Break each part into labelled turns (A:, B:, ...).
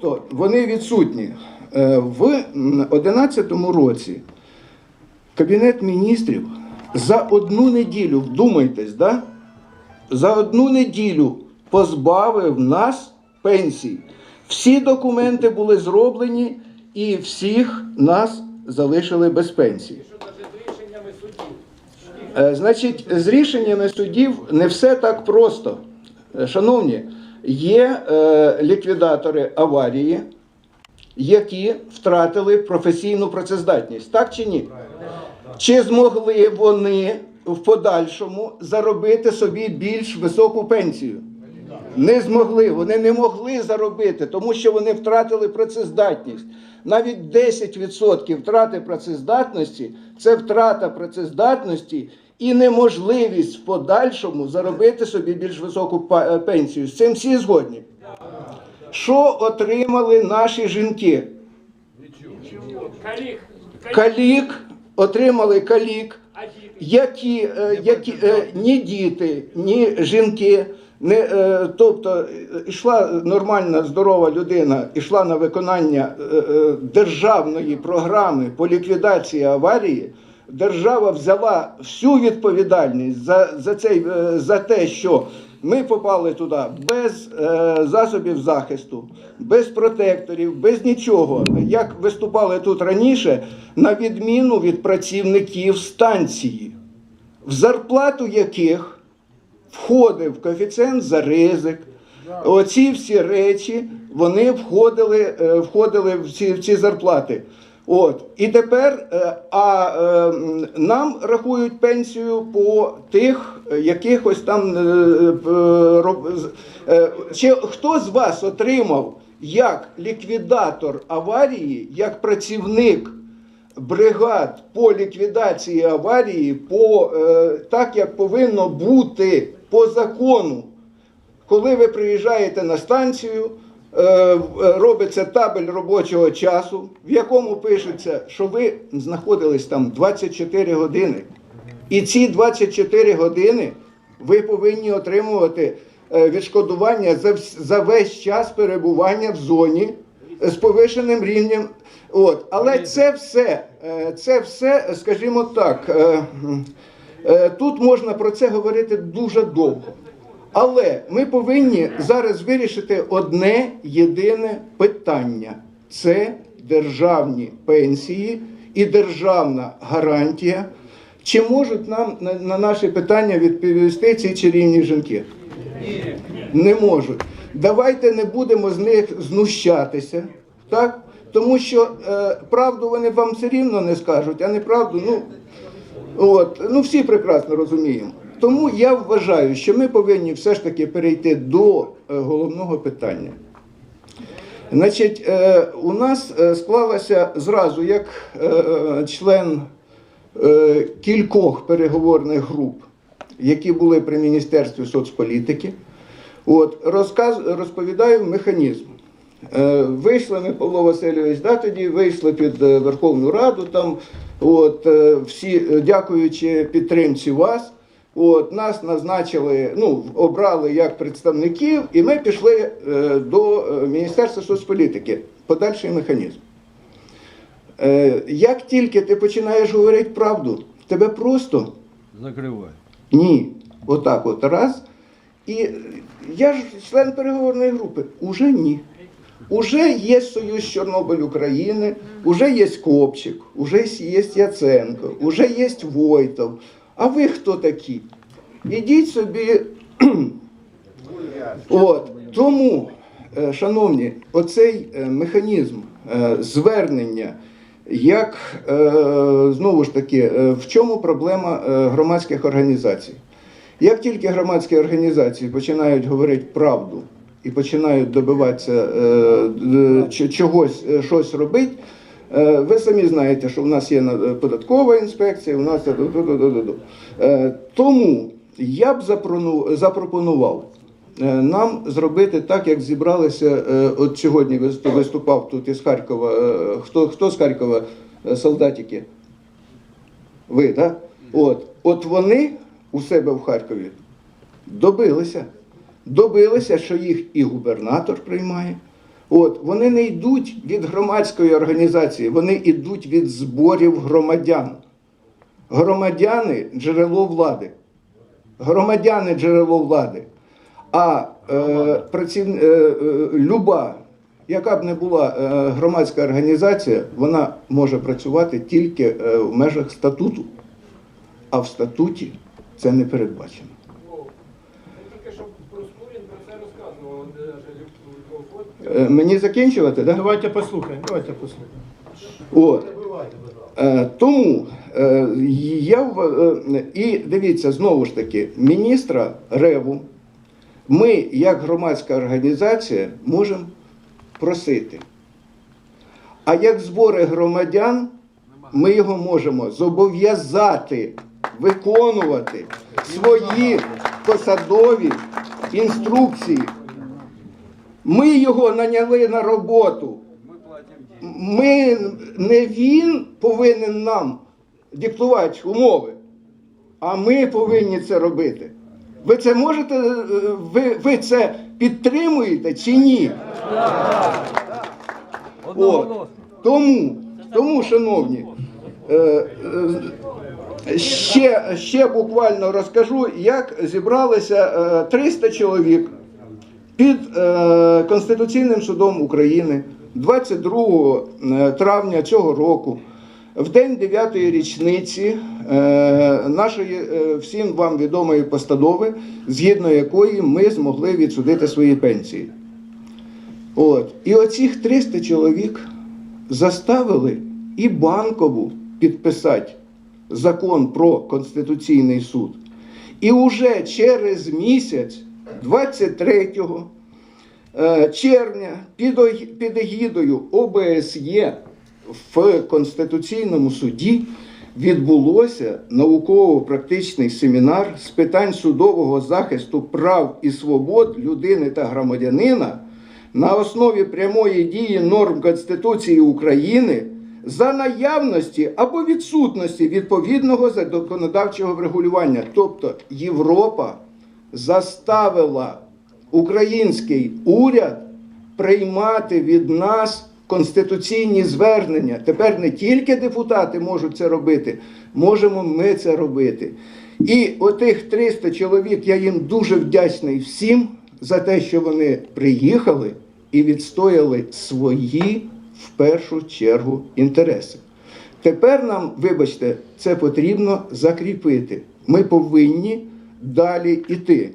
A: Тобто вони відсутні. Е, В 2011 році Кабінет міністрів за одну неділю, вдумайтесь, да? за одну неділю позбавив нас пенсій. Всі документи були зроблені і всіх нас залишили без пенсії. Е, Значить, з рішеннями судів не все так просто. Е, Шановні, є е, ліквідатори аварії, які втратили професійну працездатність, так чи ні? Чи змогли вони в подальшому заробити собі більш високу пенсію? Не змогли, вони не могли заробити, тому що вони втратили працездатність. Навіть 10% втрати працездатності це втрата працездатності і неможливість в подальшому заробити собі більш високу е, пенсію. З цим всі згодні. Що отримали наші жінки?
B: Калік.
A: Калік, отримали калік, які, е, які е, ні діти, ні жінки. Не, е, тобто йшла нормальна здорова людина, йшла на виконання е, е, державної програми по ліквідації аварії. Держава взяла всю відповідальність за, за, цей, е, за те, що ми попали туди без е, засобів захисту, без протекторів, без нічого. Як виступали тут раніше, на відміну від працівників станції, в зарплату яких входив коефіцієнт за ризик. Оці всі речі вони входили, е, входили в ці, в ці зарплати. От. І тепер е, а, е, нам рахують пенсію по тих е, якихось там. Чи хто з вас отримав як ліквідатор аварії, як працівник бригад по ліквідації аварії, по, так як повинно бути по закону. Коли ви приїжджаєте на станцію, робиться табель робочого часу, в якому пишеться, що ви знаходились там 24 години. І ці 24 години ви повинні отримувати е, відшкодування за, за весь час перебування в зоні з повишеним рівнем. От. Але це все, е, це все, скажімо так, е, е, тут можна про це говорити дуже довго. Але ми повинні зараз вирішити одне єдине питання: це державні пенсії і державна гарантія. Чи можуть нам на, на наші питання відповісти ці чарівні жінки? Не можуть. Давайте не будемо з них знущатися, так? Тому що е, правду вони вам все рівно не скажуть, а неправду, ну, От, ну всі прекрасно розуміємо. Тому я вважаю, що ми повинні все ж таки перейти до е, головного питання. Значить, е, у нас е, склалася зразу як член кількох переговорних груп, які були при Міністерстві соцполітики. От, розказ, розповідаю механізм. Вийшли ми, Павло Васильович, да, тоді вийшли під Верховну Раду, там, от, всі, дякуючи підтримці вас, от, нас назначили, ну, обрали як представників, і ми пішли е, до е, Міністерства соцполітики. Подальший механізм. Е, Як тільки ти починаєш говорити правду, тебе просто
C: Закривай.
A: ні. Отак от раз. І я ж член переговорної групи. Уже ні. Уже є Союз Чорнобиль України, уже є Копчик, уже є Яценко, уже є Войтов. А ви хто такі? Ідіть собі. От. Тому, е, шановні, оцей е, механізм е, звернення, як знову ж таки, в чому проблема громадських організацій? Як тільки громадські організації починають говорити правду і починають добиватися чогось, щось робити, ви самі знаєте, що в нас є е, податкова інспекція, у нас. Е, тому я б запропонував е, нам зробити так, як зібралися. е, От сьогодні виступав тут із Харкова. е, Хто, хто з Харкова е, солдатики? Ви, так? От, от вони у себе в Харкові добилися. Добилися, що їх і губернатор приймає. От, вони не йдуть від громадської організації, вони йдуть від зборів громадян. Громадяни джерело влади. Громадяни джерело влади. А е, праців... е, е, люба, яка б не була е, громадська організація, вона може працювати тільки е, в межах статуту. А в статуті це не передбачено.
B: Ну, тільки що про Скурін про це розказував, де же
A: Е, мені закінчувати, так? Да?
C: Давайте послухаємо, давайте послухаємо.
A: От. Е, Тому е, я е, і дивіться знову ж таки, міністра Реву ми, як громадська організація, можемо просити. А як збори громадян, ми його можемо зобов'язати виконувати свої посадові інструкції. Ми його наняли на роботу. Ми не він повинен нам диктувати умови, а ми повинні це робити. Ви це можете, е, ви, ви це підтримуєте чи ні? От. Тому, тому, шановні, е, е, ще, ще буквально розкажу, як зібралися е, 300 чоловік під е, Конституційним судом України 22 е, травня цього року, в день 9-ї річниці е, нашої всім вам відомої постанови, згідно якої ми змогли відсудити свої пенсії. От. І оцих 300 чоловік заставили і банкову підписати закон про Конституційний суд. І вже через місяць, 23 е, червня, під егідою ОБСЄ в Конституційному суді відбулося науково-практичний семінар з питань судового захисту прав і свобод людини та громадянина на основі прямої дії норм Конституції України за наявності або відсутності відповідного законодавчого врегулювання. Тобто Європа заставила український уряд приймати від нас конституційні звернення. Тепер не тільки депутати можуть це робити, можемо ми це робити. І отих 300 чоловік, я їм дуже вдячний всім за те, що вони приїхали і відстояли свої в першу чергу інтереси. Тепер нам, вибачте, це потрібно закріпити. Ми повинні далі йти.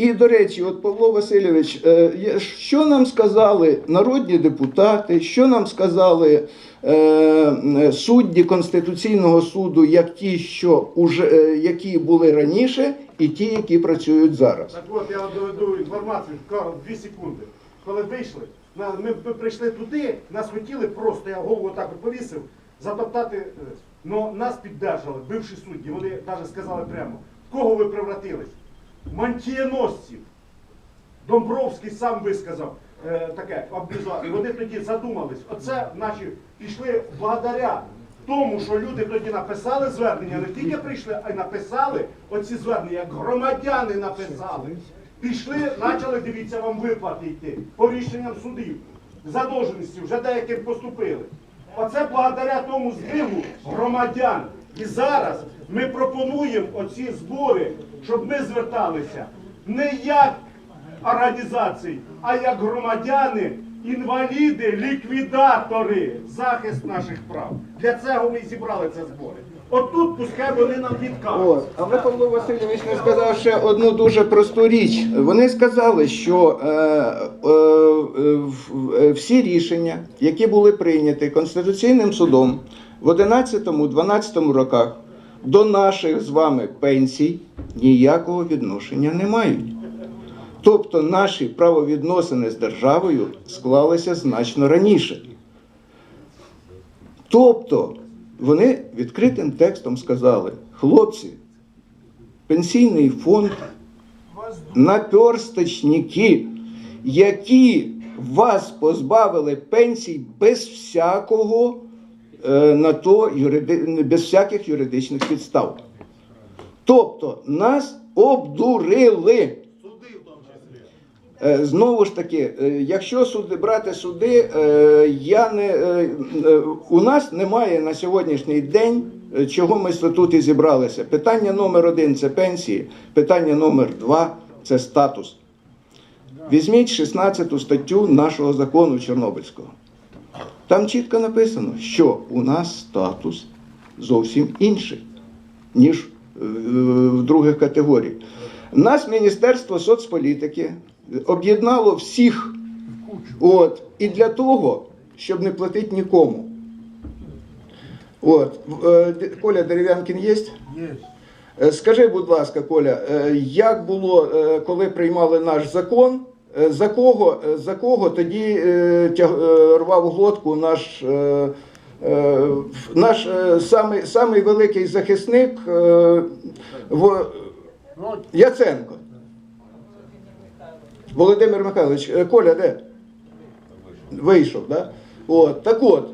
A: І, до речі, от Павло Васильович, е, що нам сказали народні депутати, що нам сказали е, е, судді Конституційного суду, як ті, що уже, які були раніше, і ті, які працюють зараз.
C: Так от я доведу інформацію, дві секунди. Коли вийшли, ми, прийшли туди, нас хотіли просто, я голову так повісив, затоптати. але нас піддержали, бивші судді. Вони навіть сказали прямо, кого ви превратились? Мантієносців. Домбровський сам висказав е, таке облізав. І вони тоді задумались. Оце наші пішли благодаря тому, що люди тоді написали звернення, не тільки прийшли, а й написали оці звернення, як громадяни написали. Пішли, почали, дивіться, вам виплати йти по рішенням судів. Задовженості вже деяким поступили. Оце благодаря тому зриву громадян. І зараз ми пропонуємо оці збори, щоб ми зверталися не як організацій, а як громадяни, інваліди, ліквідатори, захист наших прав. Для цього ми і зібрали ці збори. От тут пускай вони нам відкажуть.
A: Але Павло Васильович не сказав ще одну дуже просту річ. Вони сказали, що е, е, е, всі рішення, які були прийняті Конституційним судом в 11-12 роках, до наших з вами пенсій ніякого відношення не мають. Тобто наші правовідносини з державою склалися значно раніше. Тобто вони відкритим текстом сказали: хлопці, пенсійний фонд наперсточники, які вас позбавили пенсій без всякого на то юриди... без всяких юридичних підстав. Тобто нас обдурили. Е, Знову ж таки, е, якщо суди брати суди, е, я не е, е, у нас немає на сьогоднішній день, е, чого ми тут і зібралися. Питання номер один це пенсії, питання номер два це статус. Візьміть 16 статтю нашого закону Чорнобильського. Там чітко написано, що у нас статус зовсім інший, ніж е, в других категорій. Нас Міністерство соцполітики об'єднало всіх. От, і для того, щоб не платити нікому. От, е, Коля Дерев'янкін є?
C: Є.
A: Е, Скажи, будь ласка, Коля, як було, коли приймали наш закон? Е, За кого, е, за кого тоді е, рвав глотку наш, наш самий, самий великий захисник Яценко? Володимир Михайлович, Коля, де? Вийшов, да? От, так от,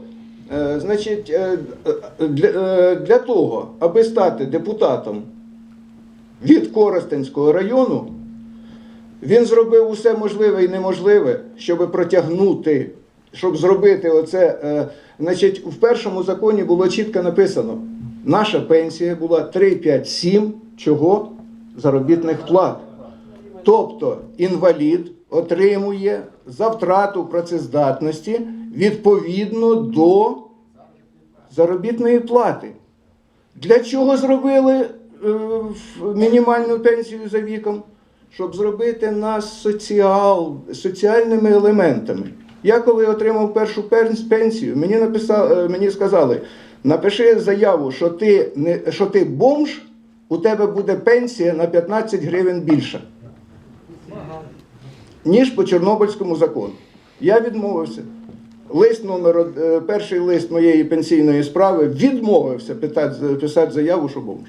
A: значить, для, для того, аби стати депутатом від Коростенського району, він зробив усе можливе і неможливе, щоб протягнути, щоб зробити оце. е, Значить, в першому законі було чітко написано: наша пенсія була 3, 5, 7 чого? Заробітних плат. Тобто інвалід отримує за втрату працездатності відповідно до заробітної плати. Для чого зробили е, мінімальну пенсію за віком? Щоб зробити нас соціал, соціальними елементами. Я коли отримав першу пенсію, мені, написали, мені сказали, напиши заяву, що ти, не, що ти бомж, у тебе буде пенсія на 15 гривень більша, ніж по Чорнобильському закону. Я відмовився. Лист номер е, перший лист моєї пенсійної справи відмовився писати заяву, що бомж.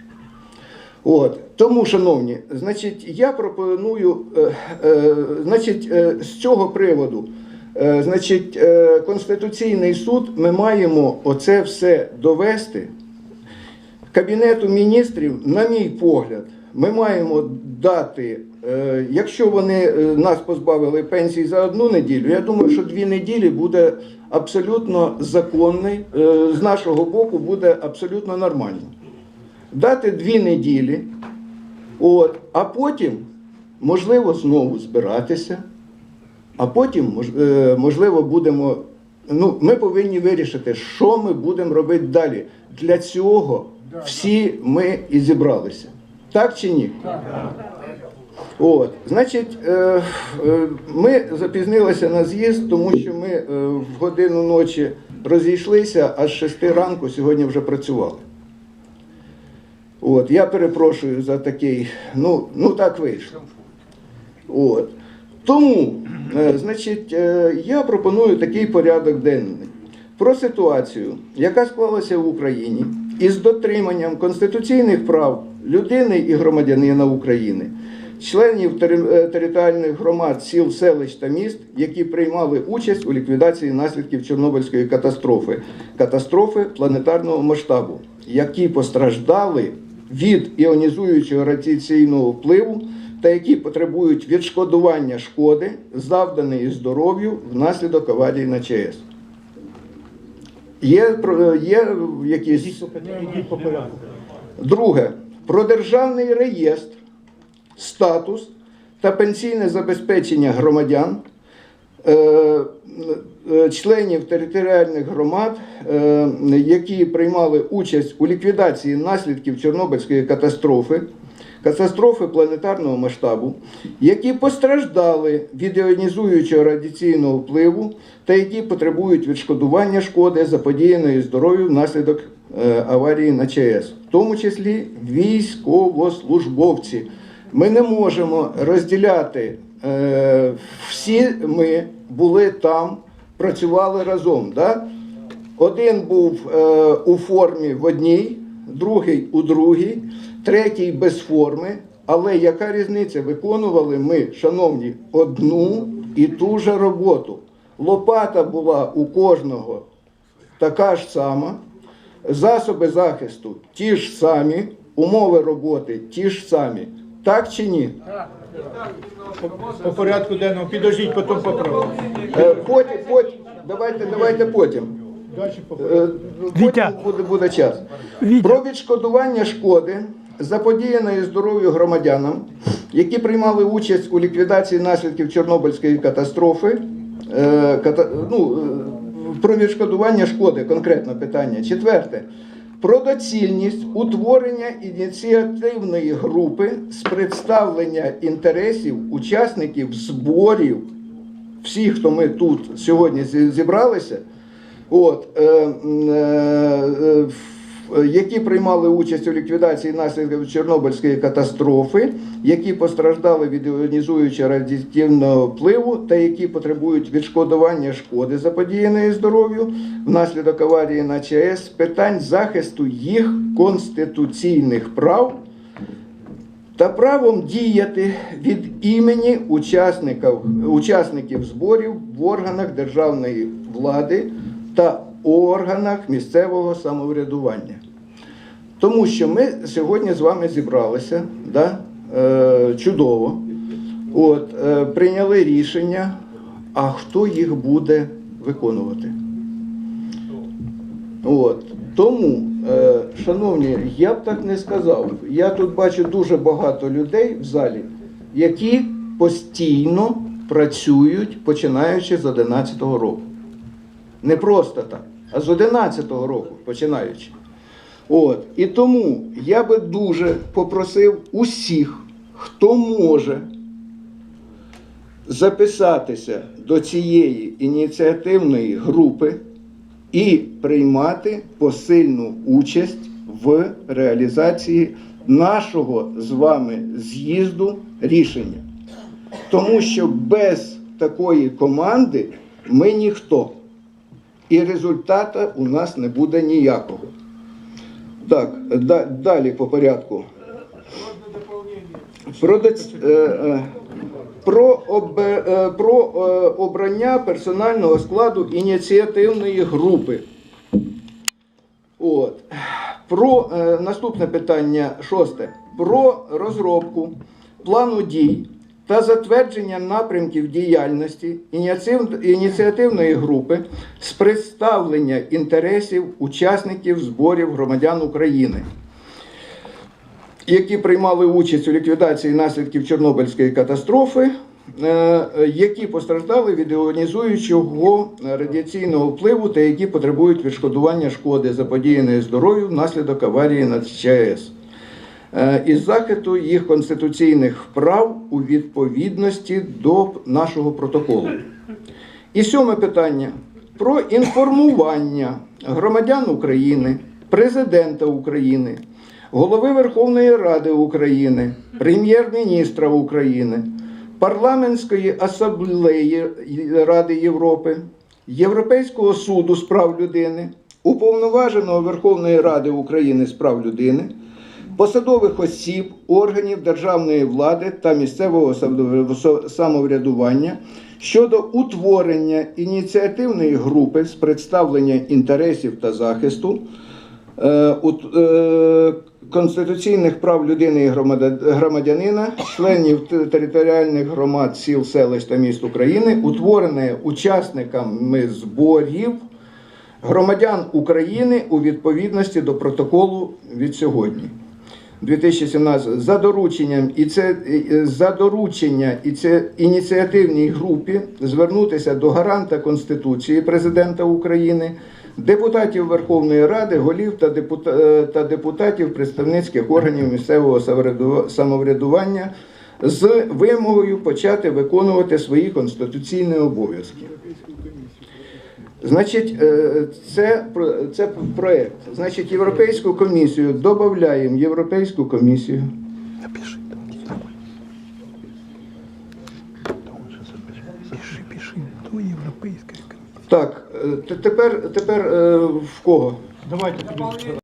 A: От. Тому, шановні, значить, я пропоную, е, е, значить, е, з цього приводу, е, значить, е, Конституційний суд, ми маємо оце все довести. Кабінету міністрів, на мій погляд, ми маємо дати, е, якщо вони е, нас позбавили пенсії за одну неділю, я думаю, що дві неділі буде абсолютно законний, е, з нашого боку буде абсолютно нормально. Дати дві неділі, от, а потім, можливо, знову збиратися, а потім, е, можливо, будемо. Ну, ми повинні вирішити, що ми будемо робити далі. Для цього всі ми і зібралися. Так чи ні? От, значить, е, е, ми запізнилися на з'їзд, тому що ми е, в годину ночі розійшлися, а з 6 ранку сьогодні вже працювали. От, я перепрошую за такий, ну, ну так вийшло. От. Тому, е, значить, е, я пропоную такий порядок денний. Про ситуацію, яка склалася в Україні із дотриманням конституційних прав людини і громадянина України, членів е, територіальних громад сіл, селищ та міст, які приймали участь у ліквідації наслідків Чорнобильської катастрофи, катастрофи планетарного масштабу, які постраждали від іонізуючого радіаційного впливу та які потребують відшкодування шкоди, завданої здоров'ю внаслідок аварії на ЧАЕС. Є, є якісь. Друге, про державний реєстр, статус та пенсійне забезпечення громадян, е, членів територіальних громад, е, які приймали участь у ліквідації наслідків Чорнобильської катастрофи, катастрофи планетарного масштабу, які постраждали від іонізуючого радіаційного впливу та які потребують відшкодування шкоди заподіяної здоров'ю внаслідок е, аварії на ЧАЕС, в тому числі військовослужбовці. Ми не можемо розділяти. е, Всі ми були там, працювали разом. Да? Один був е, у формі в одній, другий у другій, третій без форми. Але яка різниця? Виконували ми, шановні, одну і ту же роботу. Лопата була у кожного така ж сама, засоби захисту ті ж самі, умови роботи ті ж самі. Так чи ні?
D: По порядку денному. Підождіть, потім поправимо.
A: Е, Потім, потім, давайте, давайте потім.
D: По
A: Е, Потім буде, буде час. Про відшкодування шкоди, заподіяної здоров'ю громадянам, які приймали участь у ліквідації наслідків Чорнобильської катастрофи. Е, ката- ну, е, про відшкодування шкоди, конкретно питання. Четверте. Про доцільність утворення ініціативної групи з представлення інтересів учасників зборів. Всіх, хто ми тут сьогодні зібралися, от, е, е, е, які приймали участь у ліквідації наслідків Чорнобильської катастрофи, які постраждали від іонізуючого радіативного впливу та які потребують відшкодування шкоди заподіяної здоров'ю внаслідок аварії на ЧАЕС, питань захисту їх конституційних прав та правом діяти від імені учасників зборів в органах державної влади та органах місцевого самоврядування. Тому що ми сьогодні з вами зібралися, да? е, чудово, от, е, прийняли рішення, а хто їх буде виконувати. От. Тому, е, шановні, я б так не сказав. Я тут бачу дуже багато людей в залі, які постійно працюють, починаючи з 11-го року. Не просто так, а з 11-го року починаючи. От. І тому я би дуже попросив усіх, хто може записатися до цієї ініціативної групи і приймати посильну участь в реалізації нашого з вами з'їзду рішення. Тому що без такої команди ми ніхто. І результату у нас не буде ніякого. Так, да- далі по порядку. Про, е, е, про, об, е, про обрання персонального складу ініціативної групи. От. Про наступне питання шосте. Про розробку плану дій та затвердження напрямків діяльності ініціативної групи з представлення інтересів учасників зборів громадян України які приймали участь у ліквідації наслідків Чорнобильської катастрофи, е, які постраждали від іонізуючого радіаційного впливу та які потребують відшкодування шкоди заподіяної здоров'ю внаслідок аварії на ЧАЕС. Е, із захисту їх конституційних прав у відповідності до нашого протоколу. І сьоме питання про інформування громадян України, президента України, голови Верховної Ради України, прем'єр-міністра України, парламентської асамблеї Ради Європи, Європейського суду з прав людини, уповноваженого Верховної Ради України з прав людини, посадових осіб, органів державної влади та місцевого самоврядування щодо утворення ініціативної групи з представлення інтересів та захисту е, е, конституційних прав людини і громадянина, членів територіальних громад сіл, селищ та міст України, утворене учасниками зборів громадян України у відповідності до протоколу від сьогодні. 2017 за дорученням і це за доручення і це ініціативній групі звернутися до гаранта Конституції президента України, депутатів Верховної Ради, голів та, е, та депутатів представницьких органів місцевого самовряду- самоврядування з вимогою почати виконувати свої конституційні обов'язки. Значить, е, це, про- це проект. Значить, Європейську комісію додаємо Європейську комісію.
E: Пиши, пиши, то європейська.
A: Так, е, тепер, тепер е, в кого?
D: Давайте.